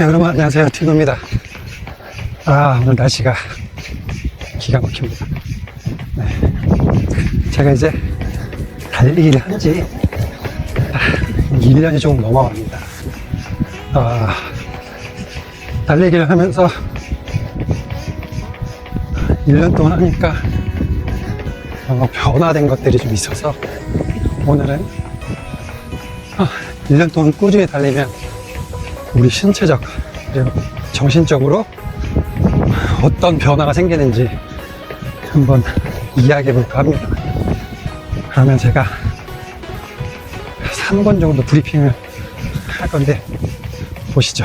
네, 여러분 안녕하세요. 티노입니다. 아 오늘 날씨가 기가 막힙니다. 네. 제가 이제 달리기를 한지 1년이 조금 넘어갑니다. 아, 달리기를 하면서 1년 동안 하니까 어, 변화된 것들이 좀 있어서 오늘은 아, 1년 동안 꾸준히 달리면 우리 신체적 그리고 정신적으로 어떤 변화가 생기는지 한번 이야기해 볼까 합니다. 그러면 제가 3번 정도 브리핑을 할 건데 보시죠.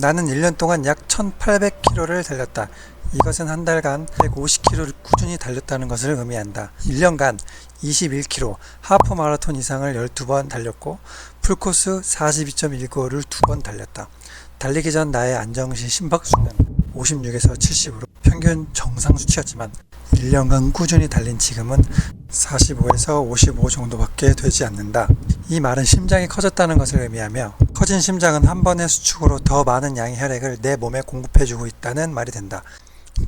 나는 1년 동안 약 1800km를 달렸다. 이것은 한 달간 150km를 꾸준히 달렸다는 것을 의미한다. 1년간 21km, 하프 마라톤 이상을 12번 달렸고, 풀코스 42.195를 두번 달렸다. 달리기 전 나의 안정시 심박수는 56에서 70으로 평균 정상 수치였지만 1년간 꾸준히 달린 지금은 45에서 55 정도밖에 되지 않는다. 이 말은 심장이 커졌다는 것을 의미하며 커진 심장은 한 번의 수축으로 더 많은 양의 혈액을 내 몸에 공급해주고 있다는 말이 된다.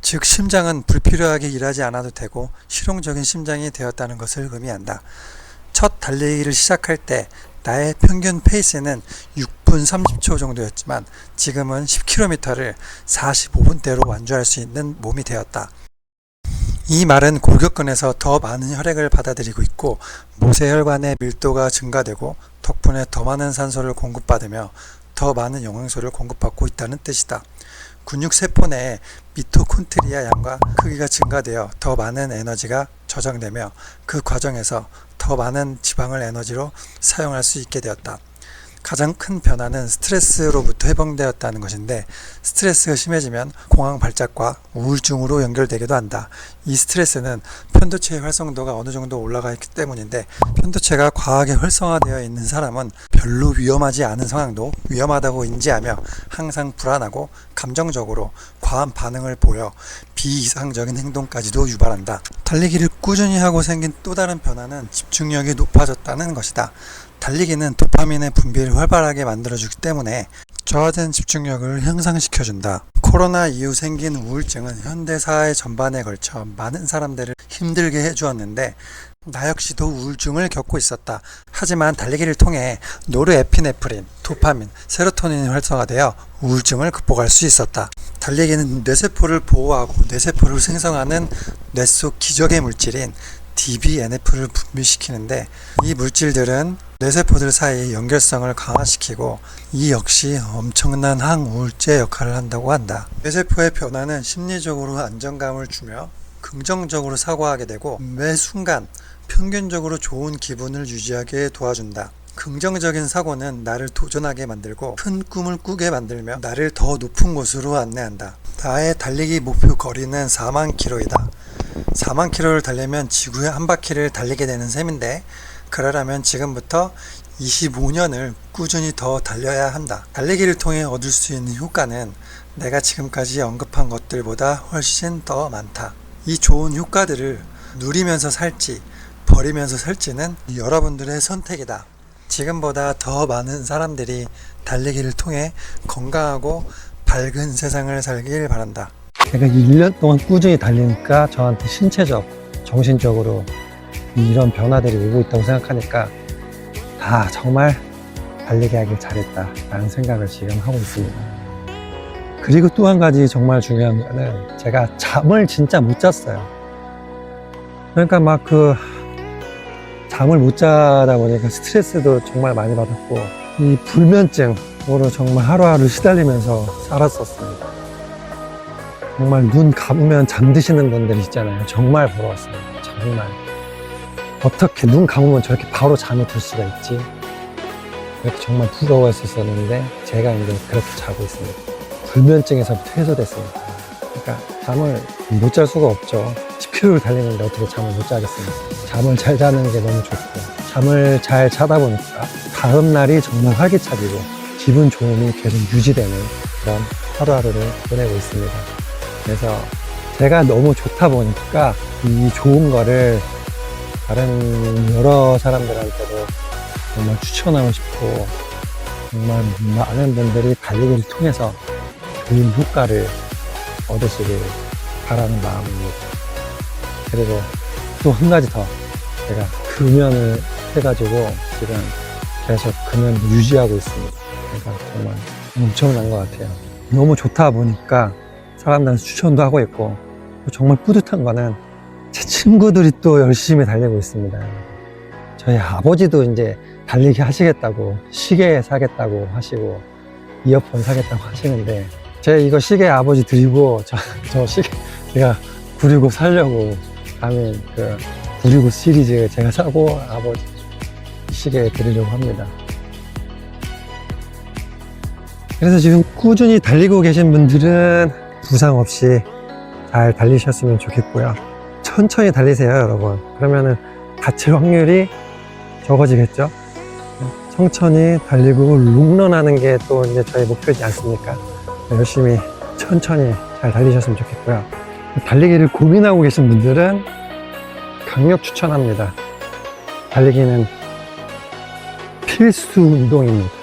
즉 심장은 불필요하게 일하지 않아도 되고 실용적인 심장이 되었다는 것을 의미한다. 첫 달리기를 시작할 때 나의 평균 페이스는 6분 30초 정도였지만 지금은 10km를 45분대로 완주할 수 있는 몸이 되었다. 이 말은 골격근에서 더 많은 혈액을 받아들이고 있고 모세혈관의 밀도가 증가되고 덕분에 더 많은 산소를 공급받으며 더 많은 영양소를 공급받고 있다는 뜻이다. 근육 세포 내에 미토콘트리아 양과 크기가 증가되어 더 많은 에너지가 저장되며 그 과정에서 더 많은 지방을 에너지로 사용할 수 있게 되었다. 가장 큰 변화는 스트레스로부터 해방되었다는 것인데 스트레스가 심해지면 공황 발작과 우울증으로 연결되기도 한다. 이 스트레스는 편도체의 활성도가 어느 정도 올라가 있기 때문인데 편도체가 과하게 활성화되어 있는 사람은 별로 위험하지 않은 상황도 위험하다고 인지하며 항상 불안하고 감정적으로 과한 반응을 보여 비이상적인 행동까지도 유발한다. 달리기를 꾸준히 하고 생긴 또 다른 변화는 집중력이 높아졌다는 것이다. 달리기는 도파민의 분비를 활발하게 만들어주기 때문에 저하된 집중력을 향상시켜준다. 코로나 이후 생긴 우울증은 현대 사회 전반에 걸쳐 많은 사람들을 힘들게 해주었는데 나 역시도 우울증을 겪고 있었다. 하지만 달리기를 통해 노르에피네프린, 도파민, 세로토닌이 활성화되어 우울증을 극복할 수 있었다. 달리기는 뇌세포를 보호하고 뇌세포를 생성하는 뇌 속 기적의 물질인 DBNF를 분비시키는데 이 물질들은 뇌세포들 사이의 연결성을 강화시키고 이 역시 엄청난 항우울제 역할을 한다고 한다. 뇌세포의 변화는 심리적으로 안정감을 주며 긍정적으로 사고하게 되고 매 순간 평균적으로 좋은 기분을 유지하게 도와준다. 긍정적인 사고는 나를 도전하게 만들고 큰 꿈을 꾸게 만들며 나를 더 높은 곳으로 안내한다. 나의 달리기 목표 거리는 4만 킬로이다. 4만 킬로를 달리면 지구의 한 바퀴를 달리게 되는 셈인데 그러려면 지금부터 25년을 꾸준히 더 달려야 한다. 달리기를 통해 얻을 수 있는 효과는 내가 지금까지 언급한 것들보다 훨씬 더 많다. 이 좋은 효과들을 누리면서 살지 버리면서 살지는 여러분들의 선택이다. 지금보다 더 많은 사람들이 달리기를 통해 건강하고 밝은 세상을 살길 바란다. 제가 1년 동안 꾸준히 달리니까 저한테 신체적, 정신적으로 이런 변화들이 오고 있다고 생각하니까 아 정말 달리기 하길 잘했다 라는 생각을 지금 하고 있습니다. 그리고 또 한 가지 정말 중요한 거는 제가 잠을 진짜 못 잤어요. 그러니까 막 그 잠을 못 자다 보니까 스트레스도 정말 많이 받았고 이 불면증으로 정말 하루하루 시달리면서 살았었습니다. 정말 눈 감으면 잠드시는 분들 있잖아요. 정말 부러웠습니다. 정말. 어떻게 눈 감으면 저렇게 바로 잠이 들 수가 있지? 이렇게 정말 부러워했었었는데 제가 이제 그렇게 자고 있습니다. 불면증에서부터 해소됐습니다. 그러니까 잠을 못 잘 수가 없죠. 10km를 달리는데 어떻게 잠을 못 자겠습니까? 잠을 잘 자는 게 너무 좋고 잠을 잘 자다 보니까 다음 날이 정말 활기차지고 기분 좋음이 계속 유지되는 그런 하루하루를 보내고 있습니다. 그래서 제가 너무 좋다 보니까 이 좋은 거를 다른 여러 사람들한테도 정말 추천하고 싶고 정말 많은 분들이 달리기를 통해서 좋은 효과를 얻으시길 바라는 마음입니다. 그리고 또 한 가지 더 제가 금연을 해가지고 지금 계속 금연을 유지하고 있습니다. 그러니까 정말 엄청난 것 같아요. 너무 좋다 보니까 사람들한테 추천도 하고 있고 또 정말 뿌듯한 거는 제 친구들이 또 열심히 달리고 있습니다. 저희 아버지도 이제 달리기 하시겠다고 시계 사겠다고 하시고 이어폰 사겠다고 하시는데 제가 이거 시계 아버지 드리고 저, 저 시계 제가 965 살려고 다음에 그965 시리즈 제가 사고 아버지 시계 드리려고 합니다. 그래서 지금 꾸준히 달리고 계신 분들은 부상 없이 잘 달리셨으면 좋겠고요. 천천히 달리세요, 여러분. 그러면은 다칠 확률이 적어지겠죠? 천천히 달리고 롱런 하는 게 또 이제 저희 목표지 않습니까? 열심히 천천히 잘 달리셨으면 좋겠고요. 달리기를 고민하고 계신 분들은 강력 추천합니다. 달리기는 필수 운동입니다.